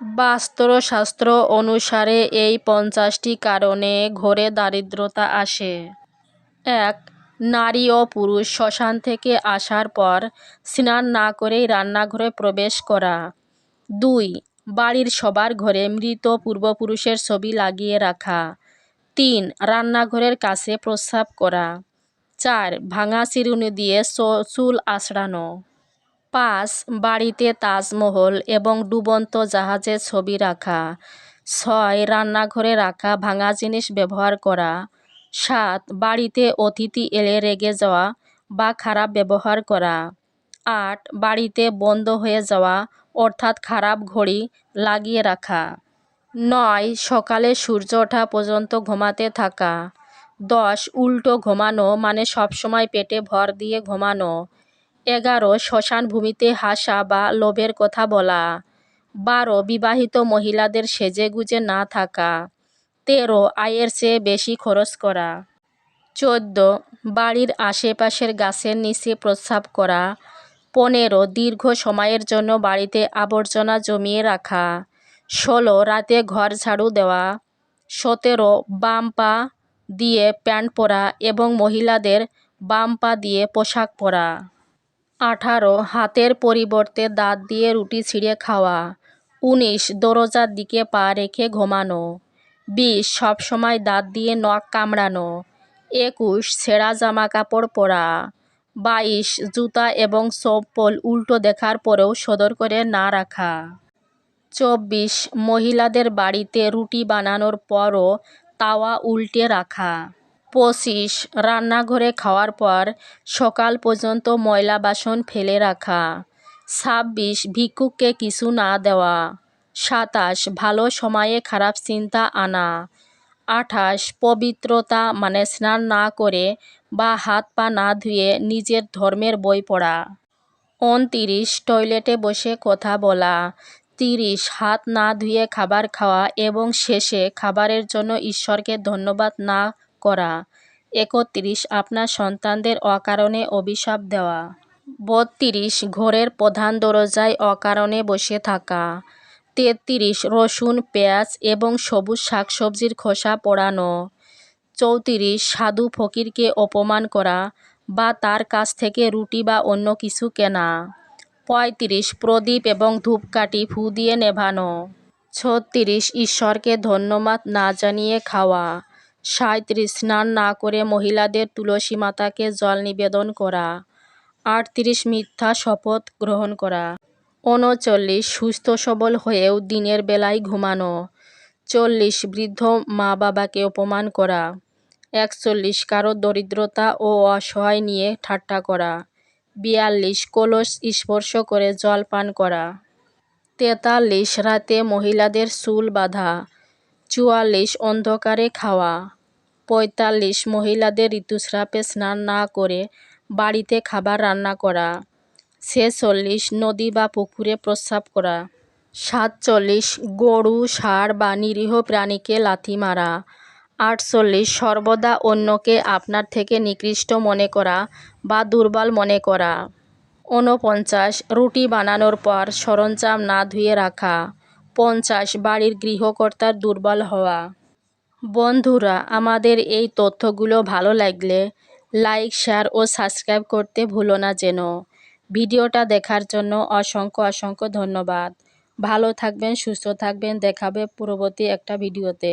বাস্তুশাস্ত্র অনুসারে এই পঞ্চাশটি কারণে ঘরে দারিদ্রতা আসে। এক, নারী ও পুরুষ শ্মশান থেকে আসার পর স্নান না করেই রান্নাঘরে প্রবেশ করা। দুই, বাড়ির সবার ঘরে মৃত পূর্বপুরুষের ছবি লাগিয়ে রাখা। তিন, রান্নাঘরের কাছে প্রস্রাব করা। চার, ভাঙা চিরুনি দিয়ে চুল আঁচড়ানো পাঁচ, বাড়িতে তাজমহল এবং ডুবন্ত জাহাজের ছবি রাখা। ছয়, রান্নাঘরে রাখা, ভাঙা জিনিস ব্যবহার করা। সাত, বাড়িতে অতিথি এলে রেগে যাওয়া বা খারাপ ব্যবহার করা। আট, বাড়িতে বন্ধ হয়ে যাওয়া, অর্থাৎ খারাপ ঘড়ি লাগিয়ে রাখা। নয়, সকালে সূর্য ওঠা পর্যন্ত ঘুমাতে থাকা। দশ, উল্টো ঘুমানো মানে সবসময় পেটে ভর দিয়ে ঘুমানো। এগারো শ্মশান ভূমিতে হাসা বা লোভের কথা বলা। বারো বিবাহিত মহিলাদের সেজে গুজে না থাকা। তেরো আয়ের চেয়ে বেশি খরচ করা। চোদ্দ বাড়ির আশেপাশের গাছের নিচে প্রস্রাব করা। পনেরো দীর্ঘ সময়ের জন্য বাড়িতে আবর্জনা জমিয়ে রাখা। ষোলো রাতে ঘর ঝাড়ু দেওয়া। সতেরো বাম পা দিয়ে প্যান্ট পরা এবং মহিলাদের বাম পা দিয়ে পোশাক পরা। আঠারো, হাতের পরিবর্তে দাঁত দিয়ে রুটি ছিঁড়ে খাওয়া। উনিশ, দরজার দিকে পা রেখে ঘুমানো। বিশ, সবসময় দাঁত দিয়ে নখ কামড়ানো। একুশ, ছেঁড়া জামা কাপড় পরা। বাইশ, জুতা এবং চপ্পল উল্টো দেখার পরেও সদর করে না রাখা। চব্বিশ, মহিলাদের বাড়িতে রুটি বানানোর পরও তাওয়া উল্টে রাখা। পঁচিশ। রান্নাঘরে খাওয়ার পর সকাল পর্যন্ত ময়লা বাসন ফেলে রাখা। ছাব্বিশ, ভিক্ষুককে কিছু না দেওয়া। সাতাশ, ভালো সময়ে খারাপ চিন্তা আনা। আঠাশ, পবিত্রতা মানে স্নান না করে বা হাত পা না ধুয়ে নিজের ধর্মের বই পড়া। উনতিরিশ, টয়লেটে বসে কথা বলা। তিরিশ, হাত না ধুয়ে খাবার খাওয়া এবং শেষে খাবারের জন্য ঈশ্বরকে ধন্যবাদ না করা। একত্রিশ, আপনার সন্তানদের অকারণে অভিশাপ দেওয়া। বত্রিশ, ঘরের প্রধান দরজায় অকারণে বসে থাকা। তেত্রিশ, রসুন, পেঁয়াজ এবং সবুজ শাকসবজির খোসা পোড়ানো। চৌত্রিশ, সাধু ফকিরকে অপমান করা বা তার কাছ থেকে রুটি বা অন্য কিছু কেনা। পঁয়ত্রিশ, প্রদীপ এবং ধূপকাঠি ফু দিয়ে নেভানো। ছত্রিশ, ঈশ্বরকে ধন্যবাদ না জানিয়ে খাওয়া। সাঁত্রিশ স্নান না করে মহিলাদের তুলসী মাতাকে জল নিবেদন করা। আটত্রিশ মিথ্যা শপথ গ্রহণ করা। উনচল্লিশ সুস্থ সবল হয়েও দিনের বেলায় ঘুমানো। চল্লিশ বৃদ্ধ মা বাবাকে অপমান করা। একচল্লিশ কারও দরিদ্রতা ও অসহায় নিয়ে ঠাট্টা করা। বিয়াল্লিশ কলস স্পর্শ করে জল পান করা। তেতাল্লিশ রাতে মহিলাদের চুল বাঁধা। চুয়াল্লিশ অন্ধকারে খাওয়া। পঁয়তাল্লিশ মহিলাদের ঋতুস্রাবে স্নান না করে বাড়িতে খাবার রান্না করা। ছেচল্লিশ নদী বা পুকুরে প্রস্রাব করা। সাতচল্লিশ গরু, ষাঁড় বা নিরীহ প্রাণীকে লাথি মারা। আটচল্লিশ সর্বদা অন্যকে আপনার থেকে নিকৃষ্ট মনে করা বা দুর্বল মনে করা। ঊনপঞ্চাশ রুটি বানানোর পর সরঞ্জাম না ধুয়ে রাখা। পঞ্চাশ বাড়ির গৃহকর্তার দুর্বল হওয়া। বন্ধুরা, আমাদের এই তথ্যগুলো ভালো লাগলে লাইক, শেয়ার ও সাবস্ক্রাইব করতে ভুলো না যেন। ভিডিওটা দেখার জন্য অসংখ্য অসংখ্য ধন্যবাদ। ভালো থাকবেন, সুস্থ থাকবেন। দেখাবে পরবর্তী একটা ভিডিওতে।